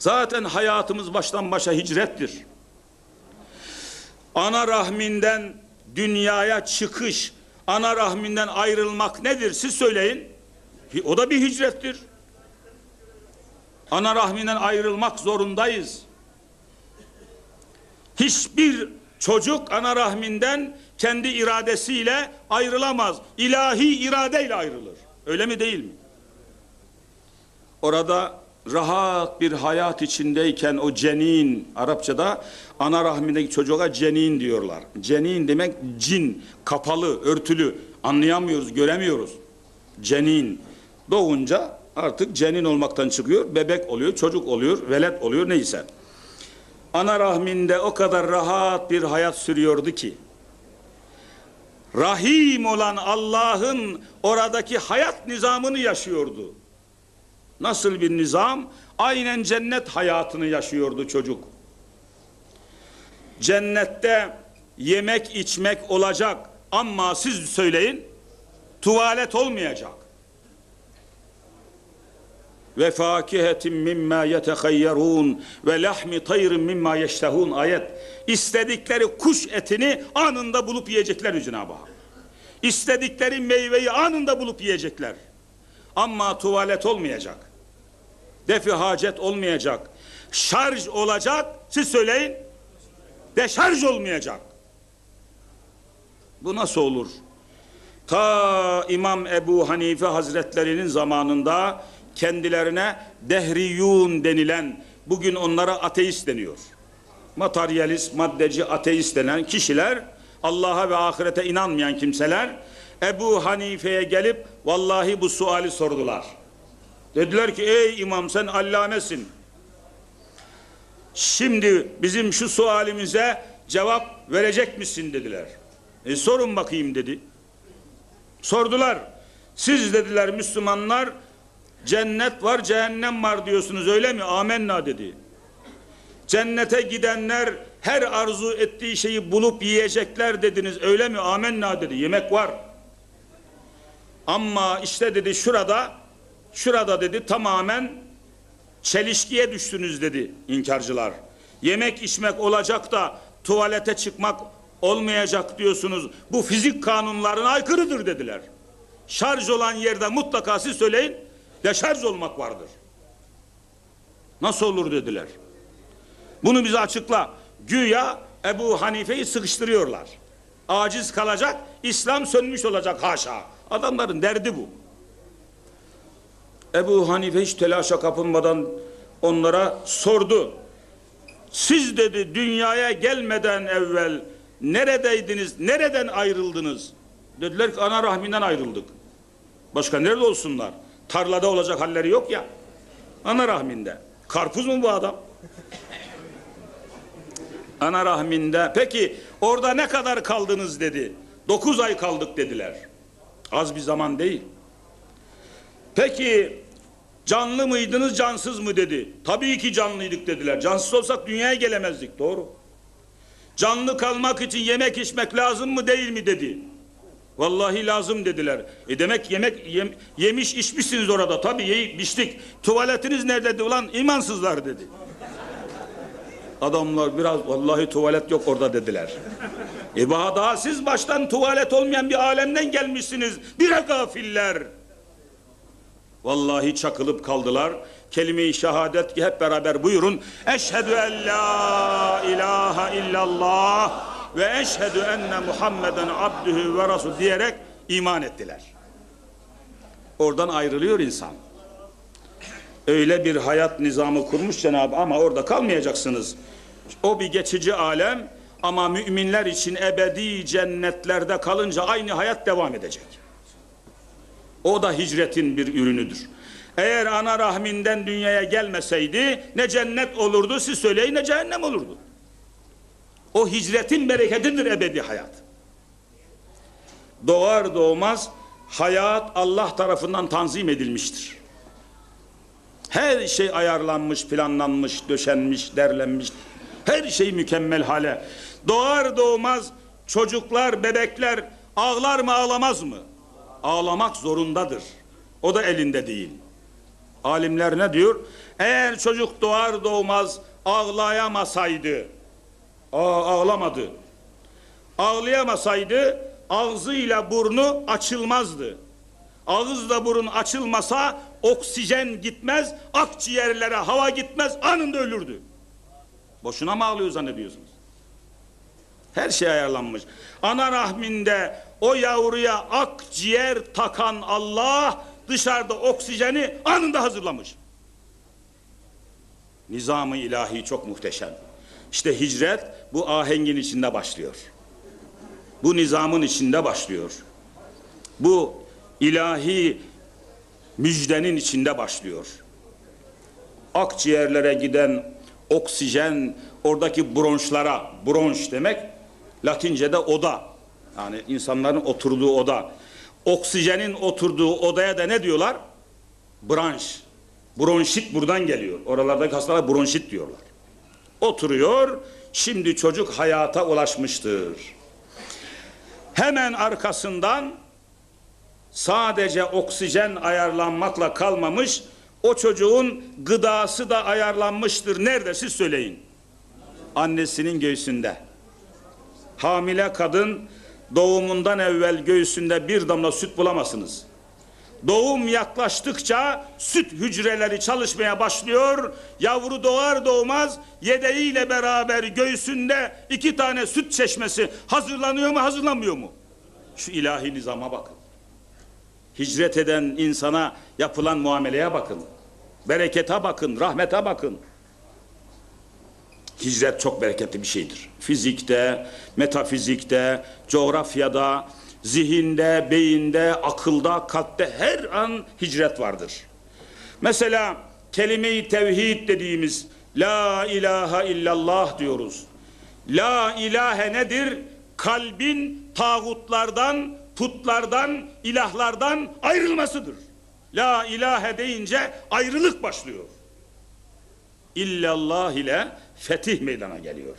Zaten hayatımız baştan başa hicrettir. Ana rahminden dünyaya çıkış, ana rahminden ayrılmak nedir? Siz söyleyin. O da bir hicrettir. Ana rahminden ayrılmak zorundayız. Hiçbir çocuk ana rahminden kendi iradesiyle ayrılamaz. İlahi iradeyle ayrılır. Öyle mi değil mi? Orada rahat bir hayat içindeyken o cenin Arapçada ana rahmindeki çocuğa cenin diyorlar. Cenin demek cin, kapalı, örtülü. Anlayamıyoruz, göremiyoruz. Cenin. Doğunca artık cenin olmaktan çıkıyor, bebek oluyor, çocuk oluyor, velet oluyor neyse. Ana rahminde o kadar rahat bir hayat sürüyordu ki Rahim olan Allah'ın oradaki hayat nizamını yaşıyordu. Nasıl bir nizam? Aynen cennet hayatını yaşıyordu çocuk. Cennette yemek içmek olacak ama siz söyleyin tuvalet olmayacak. Ve fakihetin mimma yetehayyerun ve lahmi tayrin mimma yeştehun ayet. İstedikleri kuş etini anında bulup yiyecekler Cenab-ı Hak. İstedikleri meyveyi anında bulup yiyecekler. Ama tuvalet olmayacak. Defi hacet olmayacak. Şarj olacak. Siz söyleyin. Deşarj olmayacak. Bu nasıl olur? Ta İmam Ebu Hanife Hazretlerinin zamanında kendilerine dehriyun denilen bugün onlara ateist deniyor. Materyalist, maddeci, ateist denen kişiler Allah'a ve ahirete inanmayan kimseler Ebu Hanife'ye gelip vallahi bu suali sordular. Dediler ki ey imam sen allamesin. Şimdi bizim şu sualimize cevap verecek misin dediler. E sorun bakayım dedi. Sordular. Siz dediler Müslümanlar cennet var cehennem var diyorsunuz öyle mi? Amenna dedi. Cennete gidenler her arzu ettiği şeyi bulup yiyecekler dediniz öyle mi? Amenna dedi. Yemek var. Ama işte dedi şurada şurada dedi tamamen çelişkiye düştünüz dedi inkarcılar. Yemek içmek olacak da tuvalete çıkmak olmayacak diyorsunuz. Bu fizik kanunlarına aykırıdır dediler. Şarj olan yerde mutlaka siz söyleyin deşarj olmak vardır. Nasıl olur dediler. Bunu bize açıkla. Güya Ebu Hanife'yi sıkıştırıyorlar. Aciz kalacak, İslam sönmüş olacak haşa. Adamların derdi bu. Ebu Hanife hiç telaşa kapılmadan onlara sordu. Siz dedi dünyaya gelmeden evvel neredeydiniz, nereden ayrıldınız? Dediler ki ana rahminden ayrıldık. Başka nerede olsunlar? Tarlada olacak halleri yok ya. Ana rahminde. Karpuz mu bu adam? Ana rahminde. Peki orada ne kadar kaldınız dedi. Dokuz ay kaldık dediler. Az bir zaman değil. Peki canlı mıydınız cansız mı dedi. Tabii ki canlıydık dediler. Cansız olsak dünyaya gelemezdik doğru. Canlı kalmak için yemek içmek lazım mı değil mi dedi. Vallahi lazım dediler. E demek yemek yem- yemiş içmişsiniz orada. Tabii yiyip içtik. Tuvaletiniz nerede ulan imansızlar dedi. Adamlar biraz vallahi tuvalet yok orada dediler. E daha siz baştan tuvalet olmayan bir alemden gelmişsiniz. Bire gafiller. Vallahi çakılıp kaldılar. Kelime-i şehadet ki hep beraber buyurun. Eşhedü en la ilahe illallah ve eşhedü enne Muhammeden abdühü ve rasul diyerek iman ettiler. Oradan ayrılıyor insan. Öyle bir hayat nizamı kurmuş Cenab-ı ama orada kalmayacaksınız. O bir geçici alem ama müminler için ebedi cennetlerde kalınca aynı hayat devam edecek. O da hicretin bir ürünüdür. Eğer ana rahminden dünyaya gelmeseydi ne cennet olurdu siz söyleyin ne cehennem olurdu. O hicretin bereketidir ebedi hayat. Doğar doğmaz hayat Allah tarafından tanzim edilmiştir. Her şey ayarlanmış, planlanmış, döşenmiş, derlenmiş. Her şey mükemmel hale. Doğar doğmaz çocuklar, bebekler ağlar mı ağlamaz mı? Ağlamak zorundadır. O da elinde değil. Alimler ne diyor? Eğer çocuk doğar doğmaz ağlayamasaydı, aa, ağlamadı. Ağlayamasaydı ağzıyla burnu açılmazdı. Ağızla burun açılmasa oksijen gitmez, akciğerlere hava gitmez, anında ölürdü. Boşuna mı ağlıyor zannediyorsunuz? Her şey ayarlanmış. Ana rahminde o yavruya akciğer takan Allah dışarıda oksijeni anında hazırlamış. Nizamı ilahi çok muhteşem. İşte hicret bu ahengin içinde başlıyor. Bu nizamın içinde başlıyor. Bu ilahi müjdenin içinde başlıyor. Akciğerlere giden oksijen oradaki bronşlara, bronş demek Latince'de oda. Yani insanların oturduğu oda. Oksijenin oturduğu odaya da ne diyorlar? Branş. Bronşit buradan geliyor. Oralardaki hastalara bronşit diyorlar. Oturuyor. Şimdi çocuk hayata ulaşmıştır. Hemen arkasından sadece oksijen ayarlanmakla kalmamış, o çocuğun gıdası da ayarlanmıştır. Nerede siz söyleyin. Annesinin göğsünde. Hamile kadın doğumundan evvel göğsünde bir damla süt bulamazsınız. Doğum yaklaştıkça süt hücreleri çalışmaya başlıyor. Yavru doğar doğmaz yedeğiyle beraber göğsünde iki tane süt çeşmesi hazırlanıyor mu hazırlanmıyor mu? Şu ilahi nizama bakın. Hicret eden insana yapılan muameleye bakın. Berekete bakın, rahmete bakın. Hicret çok bereketli bir şeydir. Fizikte, metafizikte, coğrafyada, zihinde, beyinde, akılda, kalpte her an hicret vardır. Mesela kelime-i tevhid dediğimiz La ilahe illallah diyoruz. La ilahe nedir? Kalbin tağutlardan, putlardan, ilahlardan ayrılmasıdır. La ilahe deyince ayrılık başlıyor. İllallah ile fetih meydana geliyor.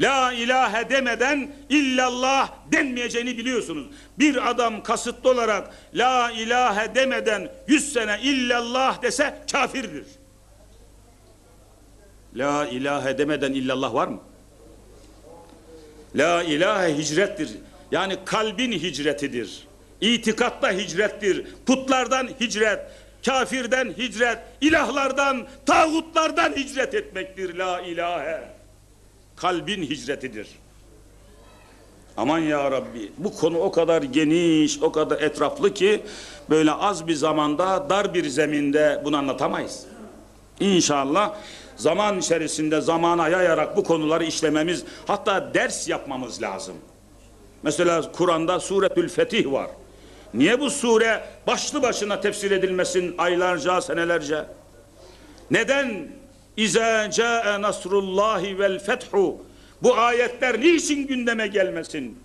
La ilahe demeden illallah denmeyeceğini biliyorsunuz. Bir adam kasıtlı olarak la ilahe demeden yüz sene illallah dese kafirdir. La ilahe demeden illallah var mı? La ilahe hicrettir. Yani kalbin hicretidir. İtikatta hicrettir. Putlardan hicret, kafirden hicret, ilahlardan, tağutlardan hicret etmektir la ilahe. Kalbin hicretidir. Aman ya Rabbi bu konu o kadar geniş, o kadar etraflı ki böyle az bir zamanda, dar bir zeminde bunu anlatamayız. İnşallah zaman içerisinde zamana yayarak bu konuları işlememiz, hatta ders yapmamız lazım. Mesela Kur'an'da Suretül Fetih var. Niye bu sure başlı başına tefsir edilmesin aylarca, senelerce? Neden İza ca'e nasrullahi vel fethu bu ayetler niçin gündeme gelmesin?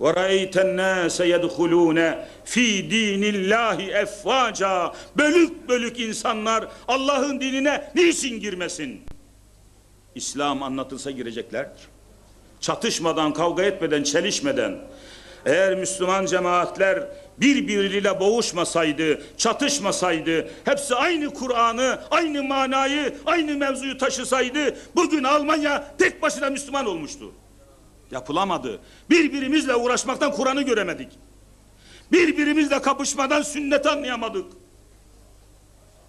Ve ra'eyten nase yedhulune fi dinillahi efvaca bölük bölük insanlar Allah'ın dinine niçin girmesin? İslam anlatılsa gireceklerdir. Çatışmadan, kavga etmeden, çelişmeden eğer Müslüman cemaatler birbiriyle boğuşmasaydı, çatışmasaydı, hepsi aynı Kur'an'ı, aynı manayı, aynı mevzuyu taşısaydı, bugün Almanya tek başına Müslüman olmuştu. Yapılamadı. Birbirimizle uğraşmaktan Kur'an'ı göremedik. Birbirimizle kapışmadan sünnet anlayamadık.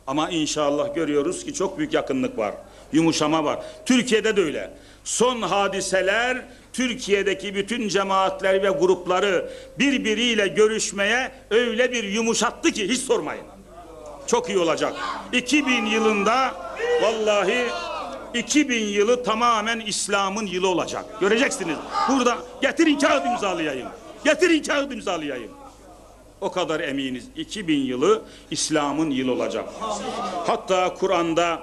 Ama inşallah görüyoruz ki çok büyük yakınlık var. Yumuşama var. Türkiye'de de öyle. Son hadiseler Türkiye'deki bütün cemaatler ve grupları birbiriyle görüşmeye öyle bir yumuşattı ki hiç sormayın. Çok iyi olacak. 2000 yılında vallahi 2000 yılı tamamen İslam'ın yılı olacak. Göreceksiniz. Burada getirin kağıt imzalayayım. Getirin kağıt imzalayayım. O kadar eminiz. 2000 yılı İslam'ın yılı olacak. Hatta Kur'an'da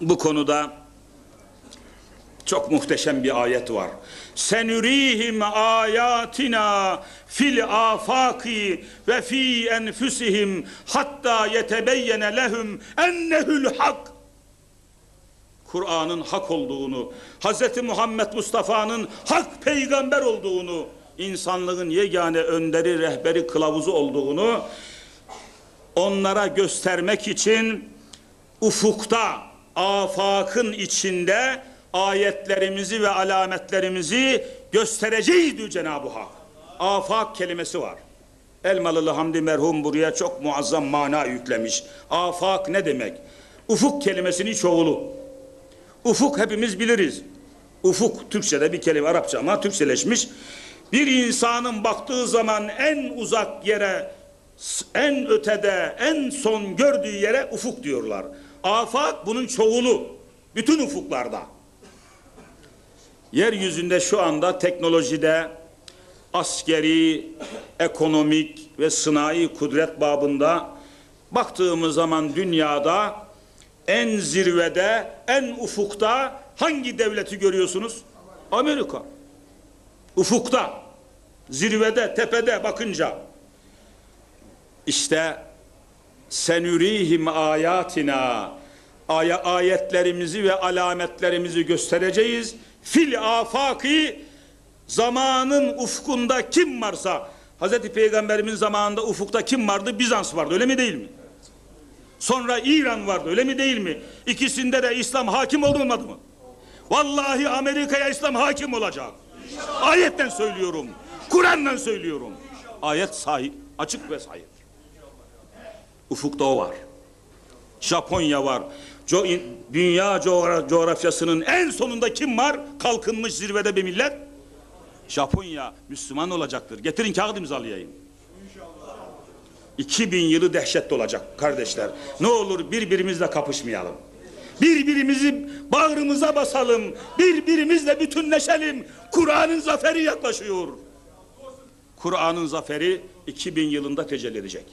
bu konuda çok muhteşem bir ayet var. Senürihim ayatina fil afaki ve fi enfusihim hatta yetebeyyene lehum ennehul hak. Kur'an'ın hak olduğunu, Hz. Muhammed Mustafa'nın hak peygamber olduğunu, insanlığın yegane önderi, rehberi, kılavuzu olduğunu onlara göstermek için ufukta, afakın içinde ayetlerimizi ve alametlerimizi göstereceğiz diyor Cenab-ı Hak. Afak kelimesi var. Elmalılı Hamdi merhum buraya çok muazzam mana yüklemiş. Afak ne demek? Ufuk kelimesinin çoğulu. Ufuk hepimiz biliriz. Ufuk Türkçe'de bir kelime Arapça ama Türkçeleşmiş. Bir insanın baktığı zaman en uzak yere, en ötede, en son gördüğü yere ufuk diyorlar. Afak bunun çoğulu. Bütün ufuklarda. Yeryüzünde şu anda teknolojide askeri, ekonomik ve sınai kudret babında baktığımız zaman dünyada en zirvede, en ufukta hangi devleti görüyorsunuz? Amerika. Ufukta, zirvede, tepede bakınca. İşte senürihim ayatina aya ayetlerimizi ve alametlerimizi göstereceğiz. Fil afaki zamanın ufkunda kim varsa Hazreti Peygamberimiz zamanında ufukta kim vardı? Bizans vardı öyle mi değil mi? Sonra İran vardı öyle mi değil mi? İkisinde de İslam hakim olmadı mı? Vallahi Amerika'ya İslam hakim olacak. Ayetten söylüyorum. Kur'an'dan söylüyorum. Ayet sahip, açık ve sahip. Ufukta o var. Japonya var. Co- dünya coğra- coğrafyasının en sonunda kim var? Kalkınmış zirvede bir millet. Japonya Müslüman olacaktır. Getirin kağıt imzalayayım. 2000 yılı dehşetli olacak kardeşler. Ne olur birbirimizle kapışmayalım. Birbirimizi bağrımıza basalım. Birbirimizle bütünleşelim. Kur'an'ın zaferi yaklaşıyor. Kur'an'ın zaferi 2000 yılında tecelli edecek.